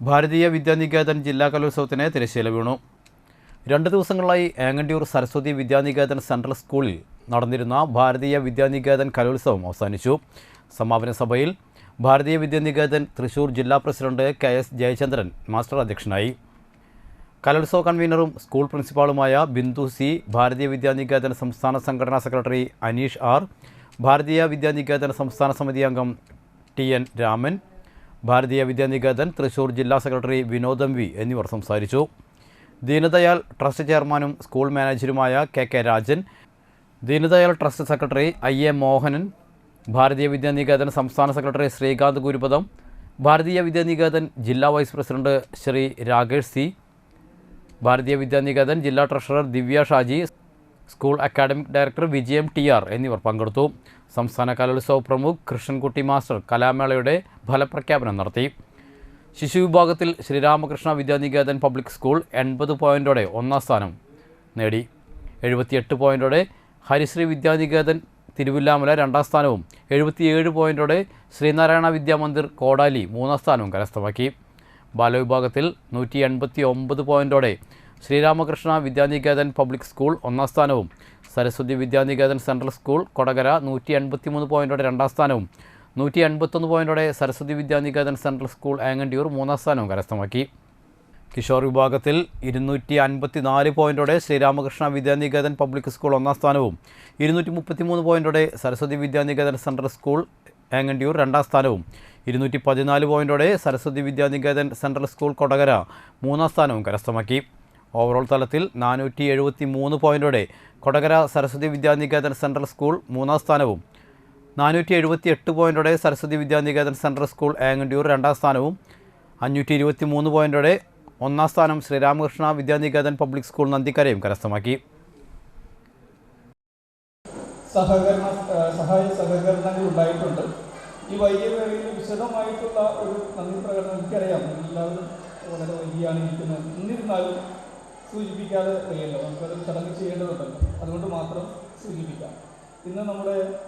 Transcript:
ഭാരതീയ വിദ്യാനികേതൻ ജില്ലാ കലോത്സവത്തിന് തിരശ്ശീല വീണു. രണ്ട് ദിവസങ്ങളായി ഏങ്ങണ്ടിയൂർ സരസ്വതി വിദ്യാനികേതൻ സെൻട്രൽ സ്കൂളിൽ നടന്നിരുന്ന ഭാരതീയ വിദ്യാനികേതൻ കലോത്സവം അവസാനിച്ചു. സമാപന സഭയിൽ ഭാരതീയ വിദ്യാനികേതൻ തൃശൂർ ജില്ലാ president K S Jayachandran master അധ്യക്ഷനായി. കലോത്സവ കൺവീനറും സ്കൂൾ പ്രിൻസിപ്പാളുമായ ബിന്ദു സി ഭാരതീയ വിദ്യാനികേതൻ സംസ്ഥാന സംഘടനാ സെക്രട്ടറി അനീഷ് ആർ ഭാരതീയ വിദ്യാനികേതൻ സംസ്ഥാന സമിതി അംഗം ടി എൻ രാമൻ ഭാരതീയ വിദ്യാനികേതൻ തൃശൂർ ജില്ലാ സെക്രട്ടറി വിനോദം വി എന്നിവർ സംസാരിച്ചു. ദീനദയാൽ ട്രസ്റ്റ് ചെയർമാനും school മാനേജരുമായ K K Rajan Deendayal trust secretary I A Mohanan Bharatiya Vidyaniketan സംസ്ഥാന സെക്രട്ടറി ശ്രീകാന്ത് ഗുരുപദം ഭാരതീയ വിദ്യാനികേതൻ ജില്ലാ vice president Shri Rakesh C Bharatiya Vidyaniketan ജില്ലാ treasurer Divya Shaji school academic director Vijayam T R എന്നിവർ പങ്കെടുത്തു. സംസ്ഥാന കലോത്സവ പ്രമുഖ് കൃഷ്ണൻകുട്ടി മാസ്റ്റർ കലാമേളയുടെ ഫലപ്രഖ്യാപനം നടത്തി. ശിശു വിഭാഗത്തിൽ ശ്രീരാമകൃഷ്ണ വിദ്യാനികേതൻ പബ്ലിക് സ്കൂൾ എൺപത് പോയിന്റോടെ ഒന്നാം സ്ഥാനം നേടി. എഴുപത്തിയെട്ട് പോയിന്റോടെ ഹരിശ്രീ വിദ്യാനികേതൻ തിരുവില്ലാമല രണ്ടാം സ്ഥാനവും എഴുപത്തിയേഴ് പോയിന്റോടെ ശ്രീനാരായണ വിദ്യാമന്ദിർ കോടാലി മൂന്നാം സ്ഥാനവും കരസ്ഥമാക്കി. ബാലവിഭാഗത്തിൽ നൂറ്റി എൺപത്തി ഒമ്പത് പോയിന്റോടെ ശ്രീരാമകൃഷ്ണ വിദ്യാനികേതൻ പബ്ലിക് സ്കൂൾ ഒന്നാം സ്ഥാനവും. സരസ്വതി വിദ്യാനികേതൻ സെൻട്രൽ സ്കൂൾ കൊടകര നൂറ്റി എൺപത്തി മൂന്ന് പോയിന്റോടെ രണ്ടാം സ്ഥാനവും. നൂറ്റി എൺപത്തൊന്ന് പോയിന്റോടെ സരസ്വതി വിദ്യാനികേതൻ സെൻട്രൽ സ്കൂൾ ആങ്ങണ്ടിയൂർ മൂന്നാം സ്ഥാനവും കരസ്ഥമാക്കി. കിഷോർ വിഭാഗത്തിൽ ഇരുന്നൂറ്റി അൻപത്തി നാല് പോയിന്റോടെ ശ്രീരാമകൃഷ്ണ വിദ്യാനികേതൻ പബ്ലിക് സ്കൂൾ ഒന്നാം സ്ഥാനവും. ഇരുന്നൂറ്റി മുപ്പത്തി മൂന്ന് പോയിന്റോടെ സരസ്വതി വിദ്യാനികേതൻ സെൻട്രൽ സ്കൂൾ ഏങ്ങണ്ടിയൂർ രണ്ടാം സ്ഥാനവും. ഇരുന്നൂറ്റി പതിനാല് പോയിന്റോടെ സരസ്വതി വിദ്യാനികേതൻ സെൻട്രൽ സ്കൂൾ കൊടകര മൂന്നാം സ്ഥാനവും കരസ്ഥമാക്കി. ഓവറോൾ തലത്തിൽ നാനൂറ്റി എഴുപത്തി മൂന്ന് പോയിന്റോടെ കൊടകര സരസ്വതി വിദ്യാനികേതൻ സെൻട്രൽ സ്കൂൾ മൂന്നാം സ്ഥാനവും. നാനൂറ്റി എഴുപത്തി എട്ട് പോയിന്റോടെ സരസ്വതി വിദ്യാനികേതൻ സെൻട്രൽ സ്കൂൾ ഏങ്ങണ്ടിയൂർ രണ്ടാം സ്ഥാനവും. അഞ്ഞൂറ്റി ഇരുപത്തി മൂന്ന് പോയിന്റോടെ ഒന്നാം സ്ഥാനം ശ്രീരാമകൃഷ്ണ വിദ്യാനികേതൻ പബ്ലിക് സ്കൂൾ നന്ദിക്കരയും കരസ്ഥമാക്കി. സഹകരണ സഹായ സഹകരണങ്ങൾ ഉണ്ടായിട്ടുണ്ട്. ഈ വൈകിയ വേളയിൽ വിശദമായിട്ടുള്ള ഒരു നന്ദി പ്രകടനം എനിക്കറിയാം. എല്ലാവരും വളരെ വൈകിയാണ് ഇരിക്കുന്നത്. എന്നിരുന്നാലും സൂചിപ്പിക്കാതെ വയ്യല്ലോ നമുക്കത് ചടങ്ങ് ചെയ്യേണ്ടതുണ്ടല്ലോ. അതുകൊണ്ട് മാത്രം സൂചിപ്പിക്കാം. ഇന്ന് നമ്മുടെ